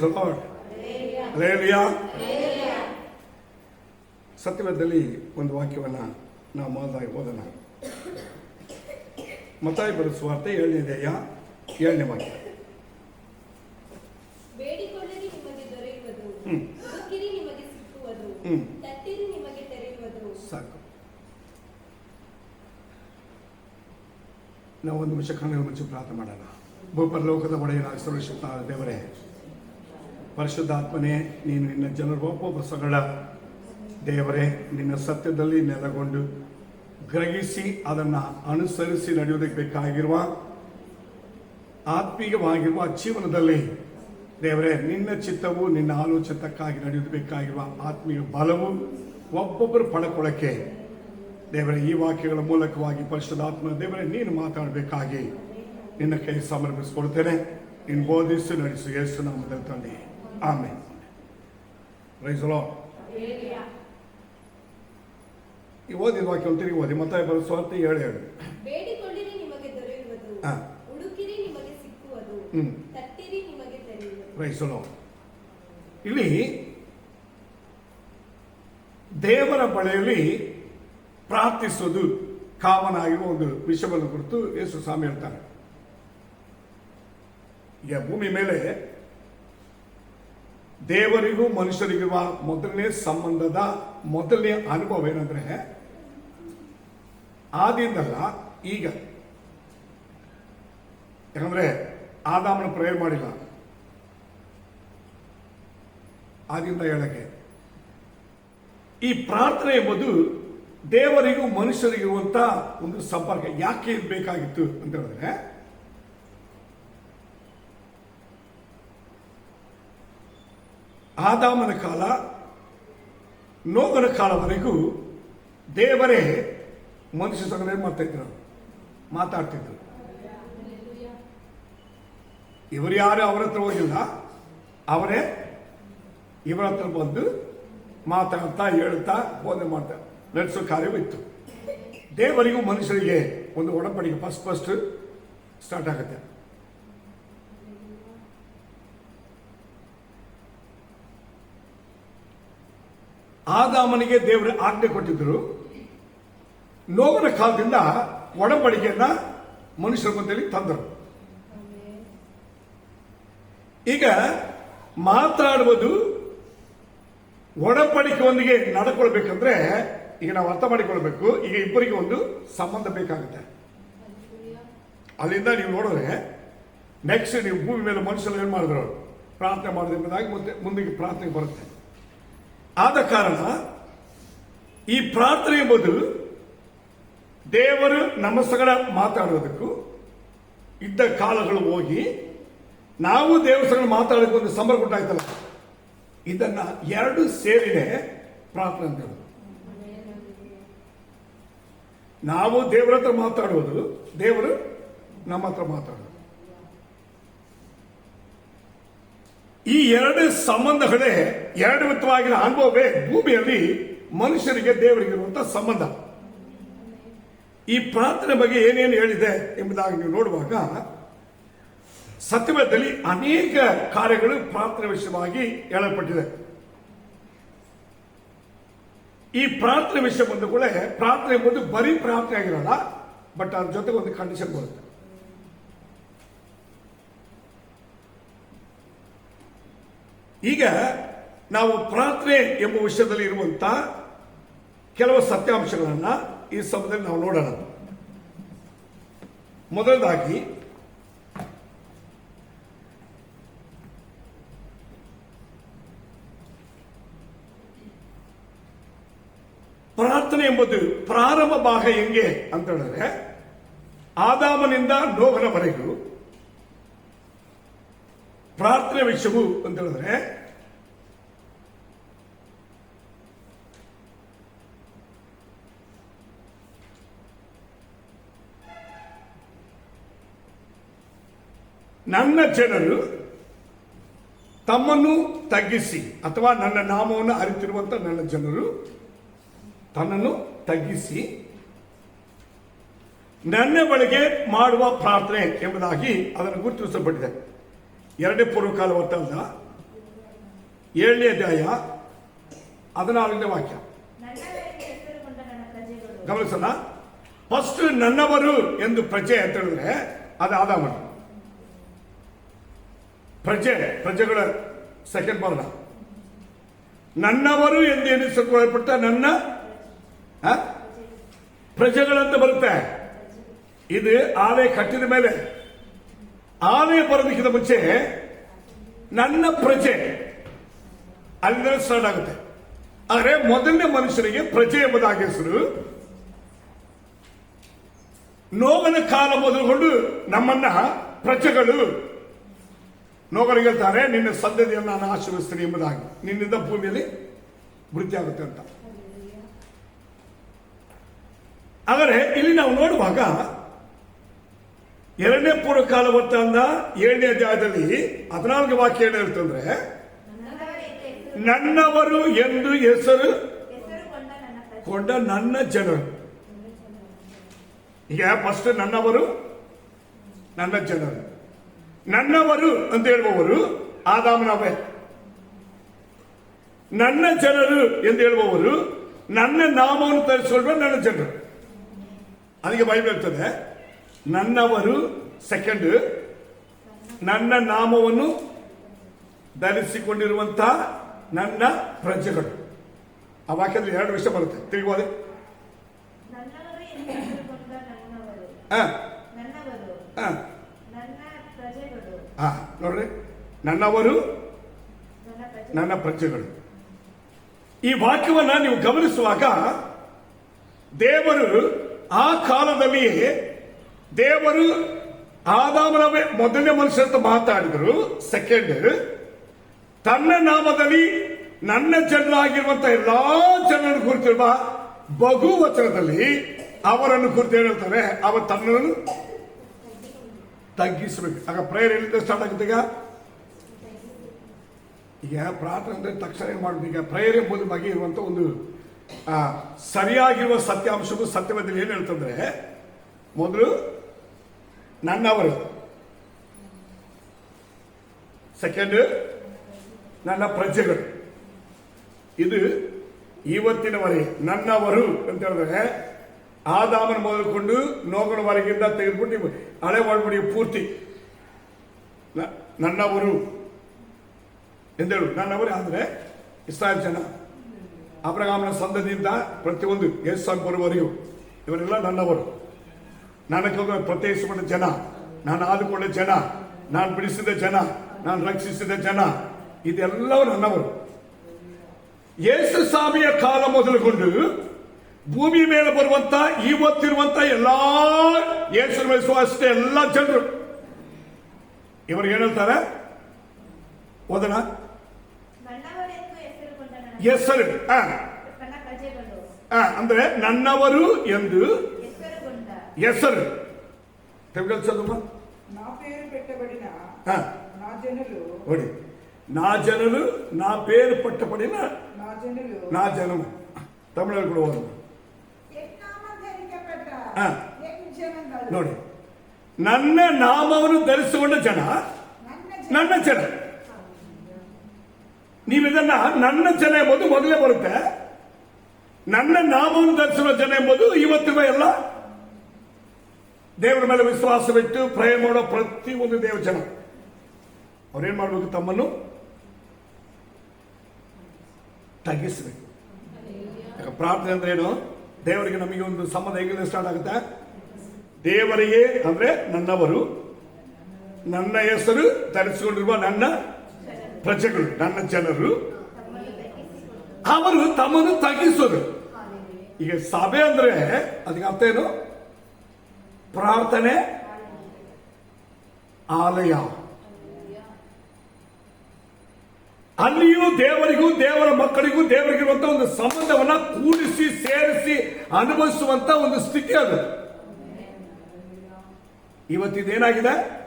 Price lord ಲೇಲಿಯಾ ಸತ್ಯವೇದದಲ್ಲಿ ಒಂದು ವಾಕ್ಯವನ್ನು ನಾವು ಮೊದಲಾಗಿ ಓದೋಣ. ಮತಾಯಿ ಬರೆದ ಸ್ವಾರ್ಥ ಏಳನೇ ದೇಯ ಏಳನೇ ವಾಕ್ಯ. ಸಾಕು. ನಾವು ಒಂದು ನಿಮಿಷ ಕಣ್ಣು ಮುಚ್ಚಿ ಪ್ರಾರ್ಥನೆ ಮಾಡೋಣ. ಭೂಪರಲೋಕದ ಒಡೆಯ ಸುರಕ್ಷಿತ ದೇವರೇ ಪರಿಶುದ್ಧಾತ್ಮನೇ, ನೀನು ನಿನ್ನ ಜನರ ಒಬ್ಬೊಬ್ಬ ಸಗಳ ದೇವರೇ, ನಿನ್ನ ಸತ್ಯದಲ್ಲಿ ನೆಲೆಗೊಂಡು ಗ್ರಹಿಸಿ ಅದನ್ನು ಅನುಸರಿಸಿ ನಡೆಯುವುದಕ್ಕೆ ಬೇಕಾಗಿರುವ ಆತ್ಮೀಯವಾಗಿರುವ ಜೀವನದಲ್ಲಿ ದೇವರೇ, ನಿನ್ನ ಚಿತ್ತವು ನಿನ್ನ ಆಲೋಚನಕ್ಕಾಗಿ ನಡೆಯುವುದು ಬೇಕಾಗಿರುವ ಆತ್ಮೀಯ ಬಲವು ಒಬ್ಬೊಬ್ಬರು ಪಡ್ಕೊಳ್ಳೋಕ್ಕೆ ದೇವರೇ, ಈ ವಾಕ್ಯಗಳ ಮೂಲಕವಾಗಿ ಪರಿಶುದ್ಧಾತ್ಮ ದೇವರೇ, ನೀನು ಮಾತಾಡಬೇಕಾಗಿ ನಿನ್ನ ಕೈ ಸಮರ್ಪಿಸಿಕೊಡ್ತೇನೆ ನೀನು ಬೋಧಿಸು ನಡೆಸು, ಯೇಸು ನಾಮದಲ್ಲಿ ತಂದೆ. ಆಮೇಲೆ Lord. ಈ ಓದಿದ ವಾಕ್ಯ ತಿರುಗಿ ಓದಿ. ಮತ್ತೆ ಬರೋ ಸ್ವಾರ್ಥ ಹೇಳಿ ಹೇಳಿ. ಬೇಡಿಕೊಳ್ಳಿರಿ ನಿಮಗೆ ದೊರೆಯುವುದು. ಹಾ. ಹುಡುಕಿರಿ ನಿಮಗೆ ಸಿಕ್ಕುವುದು. ತಟ್ಟಿರಿ ನಿಮಗೆ ತೆರೆಯುವುದು. ಇಲ್ಲಿ ದೇವರ ಬಳಿಯಲ್ಲಿ ಪ್ರಾರ್ಥಿಸೋದು ಕಾಮನ್ ಆಗಿರುವ ಒಂದು ವಿಷಯವನ್ನು ಕುರಿತು ಯೇಸು ಸ್ವಾಮಿ ಹೇಳ್ತಾರೆ. ಈಗ ಭೂಮಿ ಮೇಲೆ ದೇವರಿಗೂ ಮನುಷ್ಯರಿಗಿರುವ ಮೊದಲನೇ ಸಂಬಂಧದ ಮೊದಲನೇ ಅನುಭವ ಏನಂದ್ರೆ ಆದಿಂದಲ್ಲ ಈಗ. ಯಾಕಂದ್ರೆ ಆದಾಮನ ಪ್ರೇಯರ್ ಮಾಡಿಲ್ಲ. ಆದಿಂದ ಹೇಳಕ್ಕೆ ಈ ಪ್ರಾರ್ಥನೆ ಎಂಬುದು ದೇವರಿಗೂ ಮನುಷ್ಯರಿಗಿರುವಂತ ಒಂದು ಸಂಪರ್ಕ. ಯಾಕೆ ಬೇಕಾಗಿತ್ತು ಅಂತ ಹೇಳಿದ್ರೆ ಆದಾಮನ ಕಾಲ ನೋವನ ಕಾಲವರೆಗೂ ದೇವರೇ ಮನುಷ್ಯ ಸಂಘ ಮಾಡ್ತಾ ಇದ್ರು. ಮಾತಾಡ್ತಿದ್ರು. ಇವರು ಯಾರು? ಅವರ ಹತ್ರ ಹೋಗಿಲ್ಲ. ಅವರೇ ಇವರ ಹತ್ರ ಬಂದು ಮಾತಾಡ್ತಾ, ಹೇಳ್ತಾ, ಬೋಧನೆ ಮಾಡ್ತಾ. ನಡೆಸೋ ಕಾರ್ಯವಿತ್ತು ದೇವರಿಗೂ ಮನುಷ್ಯರಿಗೆ ಒಂದು ಒಡಂಬಡಿಕೆ ಫಸ್ಟ್ ಫಸ್ಟ್ ಸ್ಟಾರ್ಟ್ ಆಗುತ್ತೆ. ಆದಾಮನಿಗೆ ದೇವರು ಆಜ್ಞೆ ಕೊಟ್ಟಿದ್ದರು. ನೋವಿನ ಕಾಲದಿಂದ ಒಡಂಬಡಿಕೆಯನ್ನ ಮನುಷ್ಯರ ಮಧ್ಯದಲ್ಲಿ ತಂದರು. ಈಗ ಮಾತಾಡುವುದು ಒಡಂಬಡಿಕೆಯೊಂದಿಗೆ ನಡ್ಕೊಳ್ಬೇಕಂದ್ರೆ ಈಗ ನಾವು ಅರ್ಥ ಮಾಡಿಕೊಳ್ಬೇಕು. ಈಗ ಇಬ್ಬರಿಗೆ ಒಂದು ಸಂಬಂಧ ಬೇಕಾಗುತ್ತೆ. ಅಲ್ಲಿಂದ ನೀವು ನೋಡಿದ್ರೆ ನೆಕ್ಸ್ಟ್ ನೀವು ಭೂಮಿ ಮೇಲೆ ಮನುಷ್ಯರು ಏನು ಮಾಡಿದ್ರು? ಪ್ರಾರ್ಥನೆ ಮಾಡಿದ್ರೆ ಮುಂದೆ ಮುಂದಿಗೆ ಪ್ರಾರ್ಥನೆ ಬರುತ್ತೆ. ಆದ ಕಾರಣ ಈ ಪ್ರಾರ್ಥನೆ ಬದಲು ದೇವರು ನಮ್ಮ ಮಾತಾಡೋದಕ್ಕೂ ಇದ್ದ ಕಾಲಗಳು ಹೋಗಿ ನಾವು ಸಗಳ ಮಾತಾಡೋಕೆ ಒಂದು ಸಂಬರ ಕೊಟ್ಟಾಯ್ತಲ್ಲ ಇದನ್ನ ಎರಡು ಸೇರಿದೆ ಪ್ರಾರ್ಥನೆ ಅಂತ ನಾವು ದೇವರ ಹತ್ರ ಮಾತಾಡೋದು, ದೇವರು ನಮ್ಮ ಹತ್ರ ಮಾತಾಡೋದು. ಈ ಎರಡು ಸಂಬಂಧಗಳೇ ಎರಡು ವಿಧವಾಗಿನ ಅನುಭವವೇ ಭೂಮಿಯಲ್ಲಿ ಮನುಷ್ಯರಿಗೆ ದೇವರಿಗಿರುವಂತಹ ಸಂಬಂಧ. ಈ ಪ್ರಾರ್ಥನೆ ಬಗ್ಗೆ ಏನೇನು ಹೇಳಿದೆ ಎಂಬುದಾಗಿ ನೀವು ನೋಡುವಾಗ ಸತ್ಯವೇದದಲ್ಲಿ ಅನೇಕ ಕಾರ್ಯಗಳು ಪ್ರಾರ್ಥನೆ ವಿಷಯವಾಗಿ ಹೇಳಲ್ಪಟ್ಟಿದೆ. ಈ ಪ್ರಾರ್ಥನೆ ವಿಷಯ ಬಂದ ಕೂಡ ಪ್ರಾರ್ಥನೆ ಎಂಬುದು ಬರೀ ಪ್ರಾರ್ಥನೆ ಆಗಿರಲ್ಲ, ಬಟ್ ಅದ್ರ ಜೊತೆಗೆ ಒಂದು ಕಂಡೀಷನ್ ಬರುತ್ತೆ. ಈಗ ನಾವು ಪ್ರಾರ್ಥನೆ ಎಂಬ ವಿಷಯದಲ್ಲಿ ಇರುವಂತ ಕೆಲವು ಸತ್ಯಾಂಶಗಳನ್ನ ಈ ಸಮಯದಲ್ಲಿ ನಾವು ನೋಡೋಣ. ಮೊದಲದಾಗಿ, ಪ್ರಾರ್ಥನೆ ಎಂಬುದು ಪ್ರಾರಂಭ ಭಾಗ ಹೆಂಗೆ ಅಂತ ಹೇಳಿದ್ರೆ, ಆದಾಮನಿಂದ ನೋವನವರೆಗೂ ಪ್ರಾರ್ಥನೆ ವಿಷಯವು ಅಂತ ಹೇಳಿದ್ರೆ, ನನ್ನ ಜನರು ತಮ್ಮನ್ನು ತಗ್ಗಿಸಿ, ಅಥವಾ ನನ್ನ ನಾಮವನ್ನು ಅರಿತಿರುವಂತ ನನ್ನ ಜನರು ತನ್ನನ್ನು ತಗ್ಗಿಸಿ, ನನ್ನ ಬಳಿಗೆ ಮಾಡುವ ಪ್ರಾರ್ಥನೆ ಎಂಬುದಾಗಿ ಅದನ್ನು ಗುರುತಿಸಲ್ಪಟ್ಟಿದೆ. ಎರಡನೇ ಪೂರ್ವಕಾಲ ಹೊತ್ತಲ್ಲ ಏಳನೇ ಅಧ್ಯಾಯ ಹದಿನಾರನೇ ವಾಕ್ಯ ನನ್ನವರಿಗೆ ಹೆಸರುಗೊಂಡ ನನ್ನ ಪ್ರಜೆಗಳು ಗಮನಿಸೋಣ ಫಸ್ಟ್ ನನ್ನವರು ಎಂದು ಪ್ರಜೆ ಅಂತ ಹೇಳಿದ್ರೆ ಅದು ಆದಾಮನ ಪ್ರಜೆ ಪ್ರಜೆಗಳ ಸೆಕೆಂಡ್ ವರ್ಣ ನನ್ನವರು ಎಂದು ಎನಿಸಿಕೊಳ್ಳಲ್ಪಟ್ಟ ನನ್ನ ಆ? ಪ್ರಜೆಗಳಂತ ಬರುತ್ತೆ ಇದು ಆಲೆ ಕಟ್ಟಿದ ಮೇಲೆ ಆಲೆ ಬರೋದಕ್ಕಿಂತ ಮುಂಚೆ ನನ್ನ ಪ್ರಜೆ ಅಲ್ಲಿಂದ ಸ್ಟಾರ್ಟ್ ಆಗುತ್ತೆ. ಆದರೆ ಮೊದಲನೇ ಮನುಷ್ಯನಿಗೆ ಪ್ರಜೆ ಎಂಬುದಾಗಿ ಹೆಸರು. ನೋವನ ಕಾಲ ಮೊದಲುಗೊಂಡು ನಮ್ಮನ್ನ ಪ್ರಜೆಗಳು ನೋಗರಿಗೆ ಹೇಳ್ತಾರೆ, ನಿನ್ನ ಸಂತತಿಯನ್ನು ನಾನು ಆಶೀರ್ವಿಸ್ತೀನಿ ಎಂಬುದಾಗಿ. ನಿನ್ನಿಂದ ಭೂಮಿಯಲ್ಲಿ ವೃದ್ಧಿ ಆಗುತ್ತೆ ಅಂತ. ಆದರೆ ಇಲ್ಲಿ ನಾವು ನೋಡುವಾಗ ಎರಡನೇ ಪೂರ್ವಕಾಲ ವೃತ್ತಾಂತ ಏಳನೇ ಅಧ್ಯಾಯದಲ್ಲಿ ಹದಿನಾಲ್ಕು ವಾಕ್ಯ ಏನು ಹೇಳ್ತಂದ್ರೆ ನನ್ನವರಿಗೆ ಹೆಸರು ನನ್ನವರು ಎಂದು ಹೆಸರು ಹೆಸರುಗೊಂಡ ನನ್ನ ಪ್ರಜೆ ಕೊಂಡ ನನ್ನ ಜನರು. ಈಗ ಫಸ್ಟ್ ನನ್ನವರು, ನನ್ನ ಜನರು. ನನ್ನವರು ಅಂತ ಹೇಳುವವರು ಆದಾಮನವೇ ನನ್ನ ಜನರು ಎಂದು ಹೇಳುವವರು, ನನ್ನ ನಾಮವನ್ನು ತರಿಸಿಕೊಳ್ಳುವ ನನ್ನ ಜನರು. ಅದಕ್ಕೆ ಬೈಬಲ್ ಹೇಳ್ತದೆ ನನ್ನವರು ಸೆಕೆಂಡ್ ನನ್ನ ನಾಮವನ್ನು ಧರಿಸಿಕೊಂಡಿರುವಂತಹ ನನ್ನ ಪ್ರಜೆಗಳು. ಆ ವಾಕ್ಯದಲ್ಲಿ ಎರಡು ವಿಷಯ ಬರುತ್ತೆ. ಹಾ ಹಾ ನೋಡ್ರಿ. ನನ್ನವರು ನನ್ನ ಪ್ರಜೆ ನನ್ನ ಪ್ರಜೆಗಳು. ಈ ವಾಕ್ಯವನ್ನ ನೀವು ಗಮನಿಸುವಾಗ ದೇವರು ಆ ಕಾಲದಲ್ಲಿಯೇ ದೇವರು ಆದಾಮನ ಮೊದಲನೇ ಮನುಷ್ಯ ಅಂತ ಮಾತಾಡಿದರು ಸೆಕೆಂಡ್ ತನ್ನ ನಾಮದಲ್ಲಿ ನನ್ನ ಜನರಾಗಿರುವಂತ ಎಲ್ಲಾ ಜನರನ್ನು ಕುರಿತಿರುವ ಬಹುವಚನದಲ್ಲಿ ಅವರನ್ನು ಕುರಿತು ಹೇಳ್ತಾರೆ? ಅವ ತನ್ನನ್ನು ತಗ್ಗಿಸಬೇಕು. ಆಗ ಪ್ರೇಯರ್ ಎಲ್ಲಿಂದ ಸ್ಟಾರ್ಟ್ ಆಗುತ್ತೆ ಈಗ? ಈಗ ಪ್ರಾರ್ಥನೆ ಅಂದ್ರೆ ತಕ್ಷಣ ಏನ್ ಮಾಡುದು ಈಗ ಪ್ರೇಯರ್ ಎಂಬುದು ಬಗ್ಗೆ ಇರುವಂತ ಒಂದು ಸರಿಯಾಗಿರುವ ಸತ್ಯಾಂಶವು ಸತ್ಯವಾದಲ್ಲಿ ಏನ್ ಹೇಳ್ತಂದ್ರೆ, ಮೊದಲು ನನ್ನವರು ಸೆಕೆಂಡ್ ನನ್ನ ಪ್ರಜೆಗಳು ಇದು ಇವತ್ತಿನವರೆಗೆ ನನ್ನವರು ಅಂತ ಹೇಳಿದ್ರೆ ಆದಾಮನ ಮೊದಲುಕೊಂಡು ನೋಗನವರೆಗಿಂದ ತೆಗೆದುಬಿಟ್ಟು ನೀವು ಹಳೆ ಒಳಬಡಿ ಪೂರ್ತಿ ನ- ನನ್ನವರು ಎಂದೇಳು ನನ್ನವರು ಅಂದ್ರೆ ಇಸ್ರಾಯೇಲ್ ಜನ ಅಬ್ರಹಾಮನ ಸಂದದಿಂದ ಪ್ರತಿಯೊಂದು ಯೇಸು ಬರುವವರೆಗೂ ಇವರೆಲ್ಲ ನನ್ನವರು ನನಗೆ ಪ್ರತ್ಯೇಕಿಸಿಕೊಂಡ ಜನ ನಾನು ಆದುಕೊಂಡ ಜನ ನಾನು ಬಿಡಿಸಿದ ಜನ ನಾನು ರಕ್ಷಿಸಿದ ಜನ ಇದೆಲ್ಲವೂ ನನ್ನವರು. ಯೇಸು ಸ್ವಾಮಿಯ ಕಾಲ ಮೊದಲುಗೊಂಡು ಭೂಮಿ ಮೇಲೆ ಬರುವಂತ ಇವತ್ತಿರುವಂತ ಎಲ್ಲಾ ಯೇಸು ಅಷ್ಟೇ ಎಲ್ಲ ಜನರು. ಇವರು ಏನು ಹೇಳ್ತಾರೆ? ನನ್ನ ಹೆಸರು ಅಂದ್ರೆ ನನ್ನವರು ಎಂದು ఎస్ సార్ తెలుగు చదువు నా ನಾ పెట్టబడిన నా జనులు ఓడి నా జనులు నా పేరు పట్టబడిన నా ನೋಡಿ. ನನ್ನ ನಾಮವನ್ನು ಧರಿಸಿಕೊಂಡ ಜನ ನನ್ನ ಜನ. ನೀವಿದನ್ನ ನನ್ನ ಜನ ಎಂಬುದು ಮೊದಲೇ ಬರುತ್ತೆ. ನನ್ನ ನಾಮವನ್ನು ಧರಿಸಿರುವ ಜನ ಎಂಬುದು ಇವತ್ತಿರುವ ಎಲ್ಲ ದೇವರ ಮೇಲೆ ವಿಶ್ವಾಸವಿಟ್ಟು ಪ್ರಯ ಮಾಡೋ ಪ್ರತಿ ಒಂದು ದೇವ ಜನ ಅವ್ರೇನ್ ಮಾಡಬೇಕು ತಮ್ಮನ್ನು? ತಗ್ಗಿಸ್ಬೇಕು. ಪ್ರಾರ್ಥನೆ ಅಂದ್ರೆ ಏನು? ದೇವರಿಗೆ ನಮಗೆ ಒಂದು ಸಂಬಂಧ ಹೇಗೆ ಸ್ಟಾರ್ಟ್ ಆಗುತ್ತೆ? ದೇವರಿಗೆ ಅಂದ್ರೆ ನನ್ನವರು. ನನ್ನ ಹೆಸರು ಧರಿಸಿಕೊಂಡಿರುವ ನನ್ನ ಪ್ರಜೆಗಳು, ನನ್ನ ಜನರು. ಅವರು ತಮ್ಮನ್ನು ತಗ್ಗಿಸೋದು. ಈಗ ಸಭೆ ಅಂದ್ರೆ, ಅದಕ್ಕೆ ಅರ್ಥ ಏನು? ಪ್ರಾರ್ಥನೆ, ಆಲಯ. ಅಲ್ಲಿಯೂ ದೇವರಿಗೂ, ದೇವರ ಮಕ್ಕಳಿಗೂ, ದೇವರಿಗಿರುವಂತ ಒಂದು ಸಂಬಂಧವನ್ನ ಕೂಡಿಸಿ, ಸೇರಿಸಿ ಅನುಭವಿಸುವಂತ ಒಂದು ಸ್ಥಿತಿ ಅದು. ಇವತ್ತಿದೇನಾಗಿದೆ?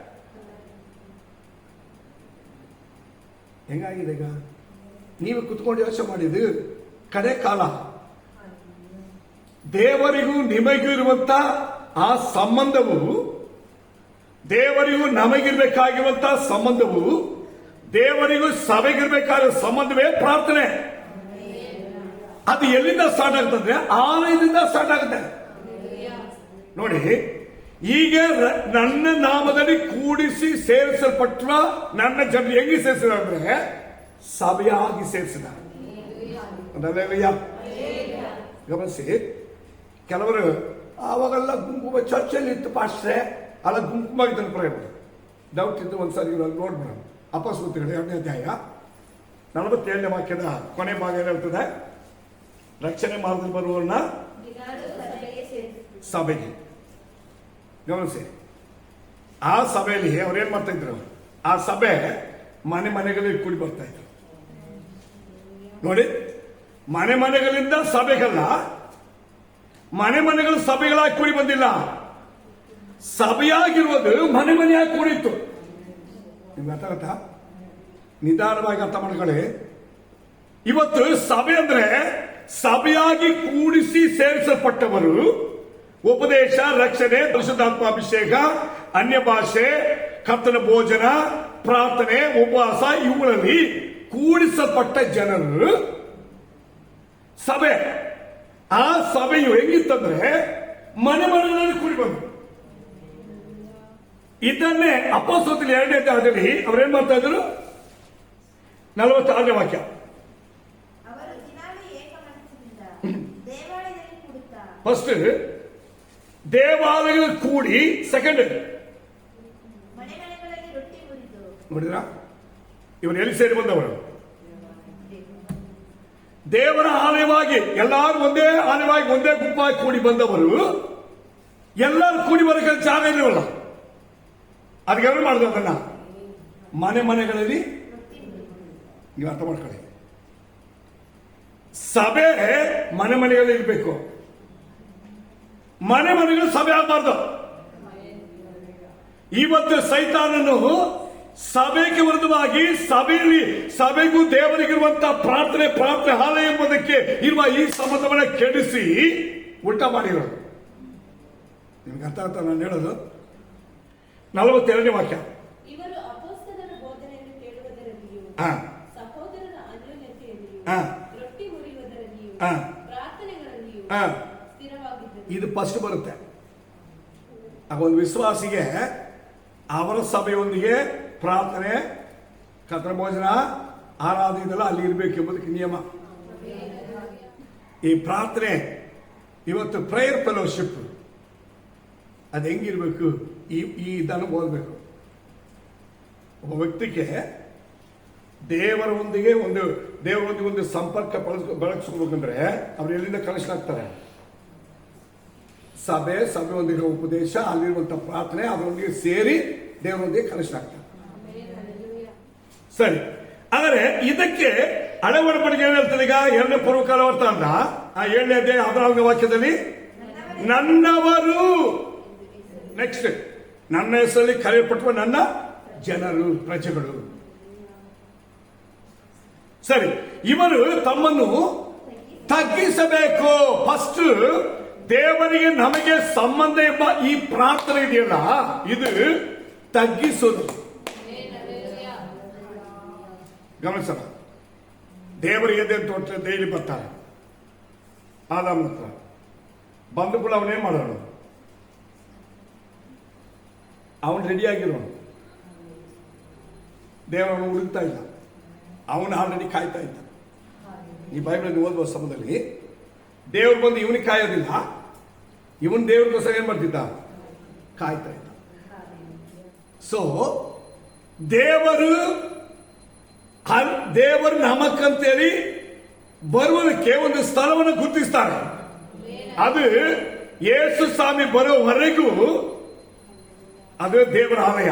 ಹೆಂಗಾಗಿದೆ ಈಗ? ನೀವು ಕುತ್ಕೊಂಡು ಯೋಚನೆ ಮಾಡಿದ್ದು ಕಡೆ ಕಾಲ ದೇವರಿಗೂ ನಿಮಗೂ ಇರುವಂತ ಆ ಸಂಬಂಧವು ದೇವರಿಗೂ ನಮಗಿರ್ಬೇಕಾಗಿರುವಂತಹ ಸಂಬಂಧವು ದೇವರಿಗೂ ಸಭೆಗಿರ್ಬೇಕಾದ ಸಂಬಂಧವೇ ಪ್ರಾರ್ಥನೆ. ಅದು ಎಲ್ಲಿಂದ ಸ್ಟಾರ್ಟ್ ಆಗ್ತದೆ? ಆಲಯದಿಂದ ಸ್ಟಾರ್ಟ್ ಆಗುತ್ತೆ ನೋಡಿ, ಈಗ ನನ್ನ ನಾಮದಲ್ಲಿ ಕೂಡಿಸಿ ಸೇರಿಸಲ್ಪಟ್ಟ ನನ್ನ ಜನರು ಹೆಂಗೆ ಸೇರಿಸಿದ ಅಂದ್ರೆ ಸಭೆಯಾಗಿ ಸೇರಿಸಿದ? ಗಮನಿಸಿ, ಕೆಲವರು ಆವಾಗೆಲ್ಲ ಗುಂಪು ಚರ್ಚಲ್ಲಿ ಇತ್ತು ಪಾಸ್ಟ್ರೆ. ಅಲ್ಲ ಗುಂಪುಮಾಗಿದ್ದ ಪ್ರಯೋಗ ಡೌಟ್ ಇದ್ದು ಒಂದ್ಸರಿ ಇವರಲ್ಲಿ ನೋಡ್ಬಿಡೋಣ. ಅಪಸ್ಮೃತಿಗಳು ಎರಡನೇ ಅಧ್ಯಾಯ. ನಲವತ್ತೇಳನೇ ವಾಕ್ಯದ ಕೊನೆ ಭಾಗ ಏನ್ ರಕ್ಷಣೆ ಮಾರ್ಗದಲ್ಲಿ ಬರುವವರನ್ನ ಸಭೆಗೆ. ಗಮನಿಸಿ ಆ ಸಭೆಯಲ್ಲಿ ಅವ್ರೇನ್ ಮಾಡ್ತಾ ಇದ್ರು? ಆ ಸಭೆ ಮನೆ ಮನೆಗಳಲ್ಲಿ ಕೂಡಿ ಬರ್ತಾ ಇದ್ರು ನೋಡಿ, ಮನೆ ಮನೆಗಳಿಂದ ಸಭೆಗಲ್ಲ ಮನೆ ಮನೆಗಳು ಸಭೆಗಳಾಗಿ ಕೂಡಿ ಬಂದಿಲ್ಲ. ಸಭೆಯಾಗಿರುವುದು ಮನೆ ಮನೆಯಾಗಿ ಕೂಡಿತ್ತು. ನಿಮ್ಗೆ ನಿಧಾನವಾಗಿ ಅರ್ಥ ಮಾಡ್ಕೊಳ್ಳಿ. ಇವತ್ತು ಸಭೆ ಅಂದ್ರೆ ಸಭೆಯಾಗಿ ಕೂಡಿಸಿ ಸೇರಿಸಲ್ಪಟ್ಟವರು ಉಪದೇಶ, ರಕ್ಷಣೆ, ಪರಿಶುದ್ಧಾತ್ಮಾಭಿಷೇಕ ಅನ್ಯ ಭಾಷೆ ಕರ್ತನ ಭೋಜನ, ಪ್ರಾರ್ಥನೆ, ಉಪವಾಸ ಇವುಗಳಲ್ಲಿ ಕೂಡಿಸಲ್ಪಟ್ಟ ಜನರು ಸಭೆ. ಆ ಸಭೆಯು ಹೆಂಗಿತ್ತಂದ್ರೆ ಮನೆ ಮನೆಗಳಲ್ಲಿ ಕೂಡಿ ಬಂದ್ರು ಇದನ್ನೇ ಅಪ್ಪಸೋತಿಲಿ ಎರಡನೇ ಅಧ್ಯಾಯದಲ್ಲಿ ಅವ್ರೇನ್ ಮಾಡ್ತಾ ಇದ್ರು? ನಲವತ್ತಾರನೇ ವಾಕ್ಯ. ಫಸ್ಟ್ ದೇವಾಲಯಗಳು ಕೂಡಿ ಸೆಕೆಂಡ್ ನೋಡಿದ್ರ? ಇವನು ಎಲ್ಲಿ ಸೇರಿ ಬಂದವರು ದೇವರ ಆಲಯವಾಗಿ, ಎಲ್ಲಾರು ಒಂದೇ ಆಲಯವಾಗಿ, ಒಂದೇ ಗುಂಪಾಗಿ ಕೂಡಿ ಬಂದವರು, ಎಲ್ಲರೂ ಕೂಡಿ ಬರಕ್ಕೆ ಜಾಗ ಇರಲಿಲ್ಲ? ಅದಕ್ಕೆ ಮಾಡಿದ್ರು ಅದನ್ನ? ಮನೆ ಮನೆಗಳಲ್ಲಿ? ನೀವು ಅರ್ಥ ಮಾಡ್ಕೊಳ್ಳಿ. ಸಭೆ ಮನೆ ಮನೆಗಳಲ್ಲಿ ಇರಬೇಕು. ಮನೆ ಮನೆಗಳು ಸಭೆ ಆಗಬಾರ್ದು. ಇವತ್ತು ಸೈತಾನನು ಸಭೆಗೆ ವಿರುದ್ಧವಾಗಿ ಸಭೆಯಲ್ಲಿ ಸಭೆಗೂ ದೇವರಿಗಿರುವಂತಹ ಪ್ರಾರ್ಥನೆ ಪ್ರಾರ್ಥನೆ ಹಾಲ ಎಂಬುದಕ್ಕೆ ಇರುವ ಈ ಸಂಬಂಧವನ್ನ ಕೆಡಿಸಿ ಊಟ ಮಾಡಿರೋದು ನಿಮ್ಗೆ ಅರ್ಥ ಆಗ್ತಾ ನಾನು ಹೇಳೋದು? ನಲವತ್ತೆರಡನೇ ವಾಕ್ಯ. ಹಾ. ಇದು ಫಸ್ಟ್ ಬರುತ್ತೆ. ಆಗ ಒಂದು ವಿಶ್ವಾಸಿಗೆ ಅವರ ಸಭೆಯೊಂದಿಗೆ ಪ್ರಾರ್ಥನೆ ಕತ್ರ ಭೋಜನ, ಆರಾಧನೆ ಅಲ್ಲಿ ಇರಬೇಕು ಎಂಬುದಕ್ಕೆ ನಿಯಮ. ಈ ಪ್ರಾರ್ಥನೆ, ಇವತ್ತು ಪ್ರೇಯರ್ ಫೆಲೋಶಿಪ್ ಅದು ಹೆಂಗಿರ್ಬೇಕು? ಈ ಈ ಇದನ್ನು ಓದಬೇಕು. ಒಬ್ಬ ವ್ಯಕ್ತಿಗೆ ದೇವರೊಂದಿಗೆ ಒಂದು ದೇವರೊಂದಿಗೆ ಒಂದು ಸಂಪರ್ಕ ಬಳಸ್ಕೊ ಬೆಳಗಿಸ್ಕೋಬೇಕಂದ್ರೆ ಅವ್ರು ಎಲ್ಲಿಂದ ಕನೆಕ್ಷನ್ ಆಗ್ತಾರೆ? ಸಭೆ, ಸಭೆಯೊಂದಿಗೆ ಉಪದೇಶ ಅಲ್ಲಿರುವಂತ ಪ್ರಾರ್ಥನೆ, ಅದರೊಂದಿಗೆ ಸೇರಿ ದೇವರೊಂದಿಗೆ ಕನೆಕ್ಷನ್ ಆಗ್ತಾರೆ. ಸರಿ. ಆದರೆ ಇದಕ್ಕೆ ಅಳವಡಿಕೆ ಏನ್ ಹೇಳ್ತಾರೆ ಈಗ? ಎರಡನೇ ಪೂರ್ವಕಾಲ ವರ್ತಮಾನ ಆ ಏಳನೇ ಹದಿನಾಲ್ಕನೇ ವಾಕ್ಯದಲ್ಲಿ, ನನ್ನವರು ನೆಕ್ಸ್ಟ್ ನನ್ನ ಹೆಸರಲ್ಲಿ ಕರೆಯಲ್ಪಟ್ಟುವ ನನ್ನ ಜನರು, ಪ್ರಜೆಗಳು. ಸರಿ. ಇವರು ತಮ್ಮನ್ನು ತಗ್ಗಿಸಬೇಕು. ಫಸ್ಟ್ ದೇವರಿಗೆ ನಮಗೆ ಸಂಬಂಧ ಎಂಬ ಈ ಪ್ರಾರ್ಥನೆ ಇದೆಯಲ್ಲ, ಇದು ತಗ್ಗಿಸೋದು. ಗಮನಿಸೋಣ ದೇವರು ಎದೆ ತೊಟ್ಟರೆ ಡೈಲಿ ಬರ್ತಾರೆ ಆದಾಮ ಹತ್ರ. ಬಂದು ಕೂಡ ಅವನೇನ್ ಮಾಡೋಣ ಅವನು ರೆಡಿ ಆಗಿರೋನು. ದೇವರನ್ನು ಹುಡುಕ್ತಾ ಇಲ್ಲ. ಅವನು ಆಲ್ರೆಡಿ ಕಾಯ್ತಾ ಇದ್ದ. ಈ ಬೈಬಲಲ್ಲಿ ಓದುವ ಸಮಯದಲ್ಲಿ ದೇವರು ಬಂದು ಇವನಿಗೆ ಕಾಯೋದಿಲ್ಲ. ಇವನ್ ದೇವ್ರಿಗೋಸ್ಕರ ಏನ್ ಮಾಡ್ತಿದ್ದ? ಕಾಯ್ತಾ ಇದ್ದ. ಸೊ ದೇವರು ದೇವರು ನಮಕ್ಕಂತೇಳಿ ಬರುವುದಕ್ಕೆ ಒಂದು ಸ್ಥಳವನ್ನು ಗುರುತಿಸ್ತಾರೆ. ಅದು ಯೇಸು ಸ್ವಾಮಿ ಬರೋವರೆಗೂ ಅದು ದೇವರ ಆಲಯ.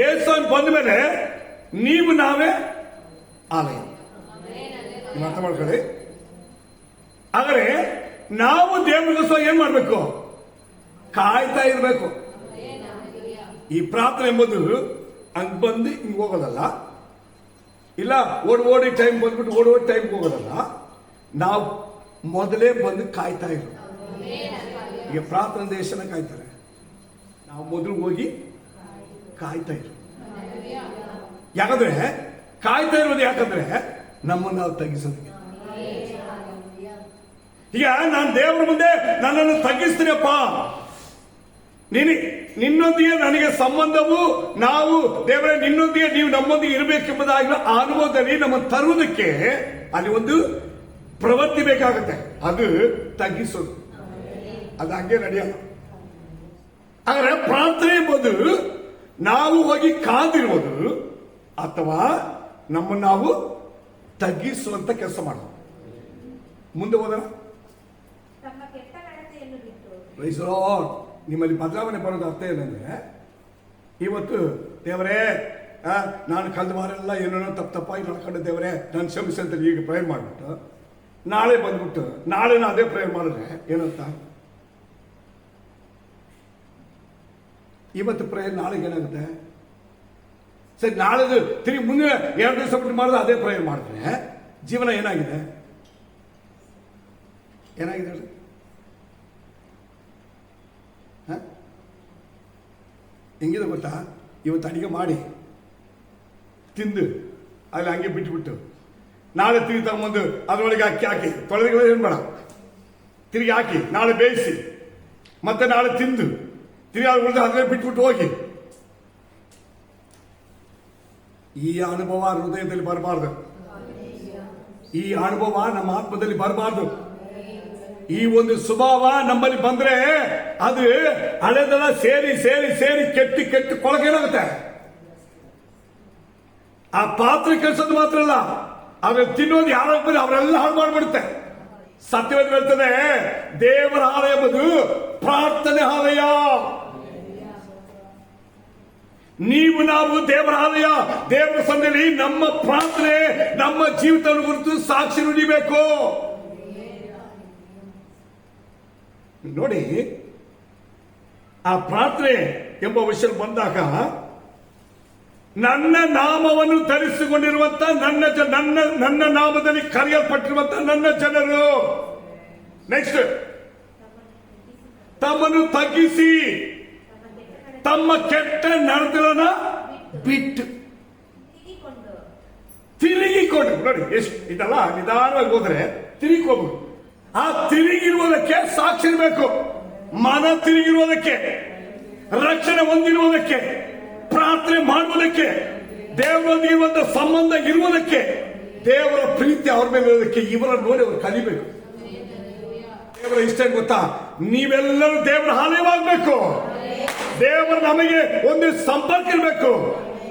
ಯೇಸು ಬಂದ ಮೇಲೆ ನೀವು ನಾವೇ ಆಲಯ. ಅರ್ಥ ಮಾಡ್ಕೊಳ್ಳಿ. ಆದರೆ ನಾವು ದೇವರಿಗೋಸ್ಕರ ಏನ್ ಮಾಡಬೇಕು? ಕಾಯ್ತಾ ಇರಬೇಕು. ಈ ಪ್ರಾರ್ಥನೆ ಎಂಬುದು ಹಂಗ್ ಬಂದು ಹಿಂಗೆ ಹೋಗೋದಲ್ಲ? ಇಲ್ಲ, ಓಡಿ ಓಡಿ ಟೈಮ್ ಬಂದ್ಬಿಟ್ಟು ಓಡಿ ಓಡಿ ಟೈಮ್ ಹೋಗೋದಲ್ಲ? ನಾವು ಮೊದಲೇ ಬಂದು ಕಾಯ್ತಾ ಇರೋದು. ಈಗ ಪ್ರಾರ್ಥನೆ ದೇಶನ ಕಾಯ್ತಾರೆ. ನಾವು ಮೊದಲು ಹೋಗಿ ಕಾಯ್ತಾ ಇರೋದು. ಯಾಕಂದ್ರೆ, ಕಾಯ್ತಾ ಇರೋದು ಯಾಕಂದ್ರೆ ನಮ್ಮನ್ನು ನಾವು ತಗ್ಗಿಸೋದಕ್ಕೆ. ಈಗ ನಾನು ದೇವರ ಮುಂದೆ ನನ್ನನ್ನು ತಗ್ಗಿಸ್ತೀನಪ್ಪ. ನಿನ್ನೊಂದಿಗೆ ನನಗೆ ಸಂಬಂಧವು ನಾವು ದೇವರೇ ನಿನ್ನೊಂದಿಗೆ ನೀವು ನಮ್ಮೊಂದಿಗೆ ಇರಬೇಕೆಂಬುದಾಗಿರೋ ಅನುಭವದಲ್ಲಿ ನಮ್ಮ ತರುವುದಕ್ಕೆ ಅಲ್ಲಿ ಒಂದು ಪ್ರವೃತ್ತಿ ಬೇಕಾಗುತ್ತೆ. ಅದು ತಗ್ಗಿಸೋದು. ಅದು ಹಂಗೆ ನಡೆಯಲ್ಲ. ಆದರೆ ಪ್ರಾರ್ಥನೆ ಎಂಬುದು ನಾವು ಹೋಗಿ ಕಾದಿರುವುದು ಅಥವಾ ನಮ್ಮನ್ನು ನಾವು ತಗ್ಗಿಸುವಂತ ಕೆಲಸ ಮಾಡೋದು. ಮುಂದೆ ಹೋದ ತಮ್ಮ ಕೆಟ್ಟ ನಡತೆಯನ್ನು ಬಿಟ್ಟು ಪ್ರೈಸ್ ಲಾರ್ಡ್. ನಿಮ್ಮಲ್ಲಿ ಬದಲಾವಣೆ ಬರೋದು ಅರ್ಥ ಏನಂದ್ರೆ ಇವತ್ತು ದೇವರೇ ಆ, ನಾನು ಕಳೆದ ವಾರೆಲ್ಲ ಏನೇನೋ ತಪ್ಪು ತಪ್ಪಾಗಿ ನಡ್ಕೊಂಡು ದೇವರೇ ನಾನು ಕ್ಷಮಿಸಿ ಅಂತ ಈಗ ಪ್ರೇಯರ್ ಮಾಡ್ಬಿಟ್ಟು ನಾಳೆ ಬಂದ್ಬಿಟ್ಟು ನಾಳೆ ನಾ ಅದೇ ಪ್ರೇಯರ್ ಮಾಡಿದ್ರೆ ಏನಂತ ಇವತ್ತು ಪ್ರೇಯರ್ ನಾಳೆಗೆ ಏನಾಗುತ್ತೆ ಸರಿ ನಾಳೆದು ತಿರುಗಿ ಮುಂದೆ ಎರಡು ದಿವಸ ಬಿಟ್ಟು ಮಾಡಿದ್ರೆ ಅದೇ ಪ್ರೇಯರ್ ಮಾಡಿದ್ರೆ ಜೀವನ ಏನಾಗಿದೆ ಏನಾಗಿದೆ ಹೇಳಿ? ಹ? ಹೆಂಗಿದೆ ಗೊತ್ತಾ? ಇವತ್ತು ಅಡುಗೆ ಮಾಡಿ, ತಿಂದು, ಅಲ್ಲಿ ಹಂಗೆ ಬಿಟ್ಬಿಟ್ಟು, ನಾಳೆ ತಿರುಗಿ ತಗೊಂಬಂದು ಅದರೊಳಗೆ ಅಕ್ಕಿ ಹಾಕಿ. ತೊಳೆದು ಏನು ಬೇಡ. ತಿರುಗಿ ಹಾಕಿ, ನಾಳೆ ಬೇಯಿಸಿ. ಮತ್ತೆ ನಾಳೆ ತಿಂದು, ತಿರುಗಿ ಉಳಿದು ಅದನ್ನೇ ಬಿಟ್ಬಿಟ್ಟು ಹೋಗಿ. ಈ ಅನುಭವ ಹೃದಯದಲ್ಲಿ ಬರಬಾರ್ದು. ಈ ಅನುಭವ ನಮ್ಮ ಆತ್ಮದಲ್ಲಿ ಬರಬಾರ್ದು. ಈ ಒಂದು ಸ್ವಭಾವ ನಮ್ಮಲ್ಲಿ ಬಂದ್ರೆ ಅದು ಹಳೆದೆಲ್ಲ ಸೇರಿ ಸೇರಿ ಸೇರಿ ಕೆಟ್ಟಿ, ಕೆಟ್ಟು ಕೊಳಗೇನಾಗುತ್ತೆ ಆ ಪಾತ್ರೆ ಕೆಲಸದ ಮಾತ್ರ ಅಲ್ಲ ಅದ್ರ ತಿನ್ನೋದು ಯಾರೋ ಬಂದ್ರೆ ಅವರೆಲ್ಲ ಹಾಳು ಮಾಡ್ಬಿಡುತ್ತೆ. ಸತ್ಯವೇದ ಹೇಳ್ತದೆ, ದೇವರ ಆಲಯ ಎಂಬುದು ಪ್ರಾರ್ಥನೆ ಆಲಯ. ನೀವು ನಾವು ದೇವರ ಆಲಯ, ದೇವರ ಸಂದಲ್ಲಿ ನಮ್ಮ ಪ್ರಾರ್ಥನೆ, ನಮ್ಮ ಜೀವಿತವನ್ನು ಕುರಿತು ಸಾಕ್ಷಿ ನುಡಿಬೇಕು. ನೋಡಿ, ಆ ಪ್ರಾರ್ಥನೆ ಎಂಬ ವಿಷಯ ಬಂದಾಗ ನನ್ನ ನಾಮವನ್ನು ಧರಿಸಿಕೊಂಡಿರುವಂತ ನನ್ನ ನನ್ನ ನನ್ನ ನಾಮದಲ್ಲಿ ಕರೆಯಲ್ಪಟ್ಟಿರುವಂತ ನನ್ನ ಜನರು. ನೆಕ್ಸ್ಟ್ ತಮ್ಮನ್ನು ತಗ್ಗಿಸಿ. ತಮ್ಮ ಕೆಟ್ಟ ನಡತೆಗಳನ್ನ ಬಿಟ್ಟು. ತಿರುಗಿಕೊಂಡು. ನೋಡಿ, ಎಷ್ಟು ಇದಲ್ಲ ನಿಧಾನವಾಗಿ ಹೋದ್ರೆ ತಿರುಗಿಕೋಬಹುದು ಆ ತಿರುಗಿರುವುದಕ್ಕೆ ಸಾಕ್ಷಿ ಇರಬೇಕು. ಮನ ತಿರುಗಿರುವುದಕ್ಕೆ, ರಕ್ಷಣೆ ಹೊಂದಿರುವುದಕ್ಕೆ, ಪ್ರಾರ್ಥನೆ ಮಾಡುವುದಕ್ಕೆ ದೇವರೊಂದಿಗೆ ಇರುವಂತ ಸಂಬಂಧ ಇರುವುದಕ್ಕೆ, ದೇವರ ಪ್ರೀತಿ ಅವ್ರ ಮೇಲೆ ಇರೋದಕ್ಕೆ ಇವರ ನೋಡಿ ಅವರು ಕಲಿಬೇಕು. ದೇವರ ಇಷ್ಟ ಗೊತ್ತಾ? ನೀವೆಲ್ಲರೂ ದೇವರ ಹಾಲಯವಾಗಬೇಕು ದೇವರ ನಮಗೆ ಒಂದು ಸಂಪರ್ಕ ಇರಬೇಕು.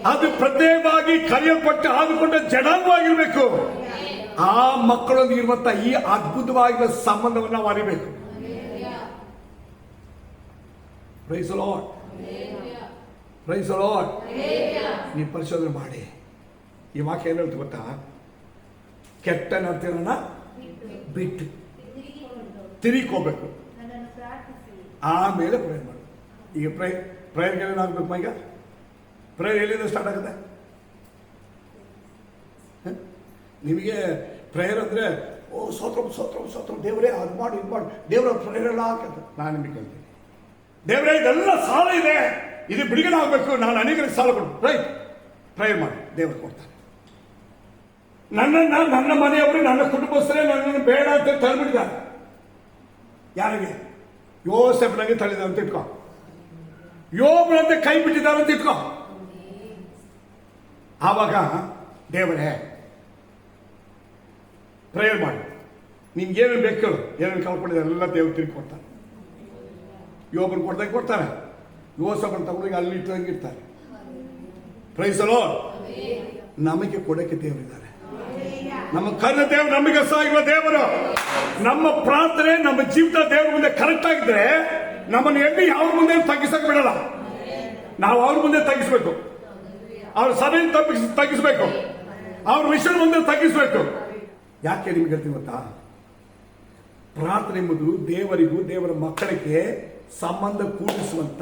ಅದು ಪ್ರತ್ಯೇಕವಾಗಿ ಕರೆಯಲ್ಪಟ್ಟು ಆದುಕೊಂಡ ಜನಾಂಗವಾಗಿರ್ಬೇಕು. ಆ ಮಕ್ಕಳೊಂದಿಗೆ ಇರುವಂತ ಈ ಅದ್ಭುತವಾಗಿರುವ ಸಂಬಂಧವನ್ನು ನಾವು ಅರಿಬೇಕು ಪ್ರೈಸ್ ಪರಿಶೋಧನೆ ಮಾಡಿ. ಈ ವಾಕ್ಯ ಏನು ಹೇಳ್ತು ಗೊತ್ತಾ? ಕೆಟ್ಟ ನರ್ತನ ಬಿಟ್ಟು. ತಿರುಗಿಕೋಬೇಕು ಆಮೇಲೆ ಪ್ರೇಯರ್ ಮಾಡಿ. ಈಗ ಪ್ರೇ ಪ್ರೇಯರ್ಗೆ ಏನಾಗಬೇಕು ಈಗ? ಪ್ರೇಯರ್ ಎಲ್ಲಿಂದ ಸ್ಟಾರ್ಟ್ ಆಗುತ್ತೆ ಹ? ನಿಮಗೆ ಪ್ರೇಯರ್ ಅಂದರೆ, ಓ ಸೋತ್ರ ಸೋತ್ರ ಸೋತ್ರ ದೇವರೇ, ಅದು ಮಾಡು, ಇದು ಮಾಡು, ದೇವರ ಪ್ರೇಯರ್ ಎಲ್ಲ ಹಾಕಂತ. ನಾನು ನಿಮಗೆ ಕೇಳ್ತೀನಿ ದೇವರೇ, ಇದೆಲ್ಲ ಸಾಲ ಇದೆ. ಇದು ಬಿಡುಗಡೆ ಆಗಬೇಕು. ನಾನು ಅನೇಕರಿಗೆ ಸಾಲ ಕೊಡು ರೈಟ್ ಪ್ರೇಯರ್ ಮಾಡಿ. ದೇವರು ಕೊಡ್ತಾರೆ. ನನ್ನನ್ನು ನನ್ನ ಮನೆಯವರು, ನನ್ನ ಕುಟುಂಬಸ್ಥರೇ, ನನ್ನನ್ನು ಬೇಡ ಅಂತ ತಳ್ಳಿಬಿಟ್ಟಿದ್ದಾರೆ ಯಾರಿಗೆ? ಯೋಸೆಫ್ನಾಗೆ ತಳ್ಳಿದ ಅಂತ ಇಟ್ಕೋ. ಯೋಬನಂತೆ ಕೈ ಬಿಟ್ಟಿದ್ದಾರೆ ಅಂತ ಇಟ್ಕೋ. ಆವಾಗ ದೇವರೇ ಪ್ರೇಯರ್ ಮಾಡಿ. ನಿಮ್ಗೆ ಏನೇನು ಬೇಕು ಏನೇನು ಕಳ್ಕೊಂಡಿದ್ದಾರೆ ಎಲ್ಲ ದೇವ್ರು ತಿರುಗಿ ಕೊಡ್ತಾರೆ ಯೋಬನ್ ಕೊಡ್ದಂಗೆ ಕೊಡ್ತಾರೆ. ಯೋಸಫನ್ ತಗೊಂಡೋಗಿ ಅಲ್ಲಿ ಇಟ್ಟಂಗೆ ಇರ್ತಾರೆ ಪ್ರೈಸಲೋ ನಮಗೆ ಕೊಡಕ್ಕೆ ದೇವರಿದ್ದಾರೆ. ನಮ್ಮ ಕರ್ಣ ದೇವರು ನಮಗೆ ಸಾಗಿರುವ ದೇವರು. ನಮ್ಮ ಪ್ರಾರ್ಥನೆ, ನಮ್ಮ ಜೀವಿತ ದೇವರ ಮುಂದೆ ಕರೆಕ್ಟ್ ಆಗಿದ್ರೆ ನಮ್ಮನ್ನು ಎಲ್ಲಿ ಅವ್ರ ಮುಂದೆ ತಗ್ಗಿಸಕ್ ಬಿಡಲ್ಲ. ನಾವು ಅವ್ರ ಮುಂದೆ ತಗ್ಗಿಸ್ಬೇಕು. ಅವ್ರ ತಪ್ಪಿಸಿ ತಗ್ಗಿಸ್ಬೇಕು. ಅವ್ರ ವಿಷಯ ಮುಂದೆ ತಗ್ಗಿಸ್ಬೇಕು. ಯಾಕೆ ನಿಮ್ಗೆ ಹೇಳ್ತೀನಿ ಗೊತ್ತಾ? ಪ್ರಾರ್ಥನೆ ಎಂಬುದು ದೇವರಿಗೂ ದೇವರ ಮಕ್ಕಳಿಗೆ ಸಂಬಂಧ ಕೂಡಿಸುವಂತ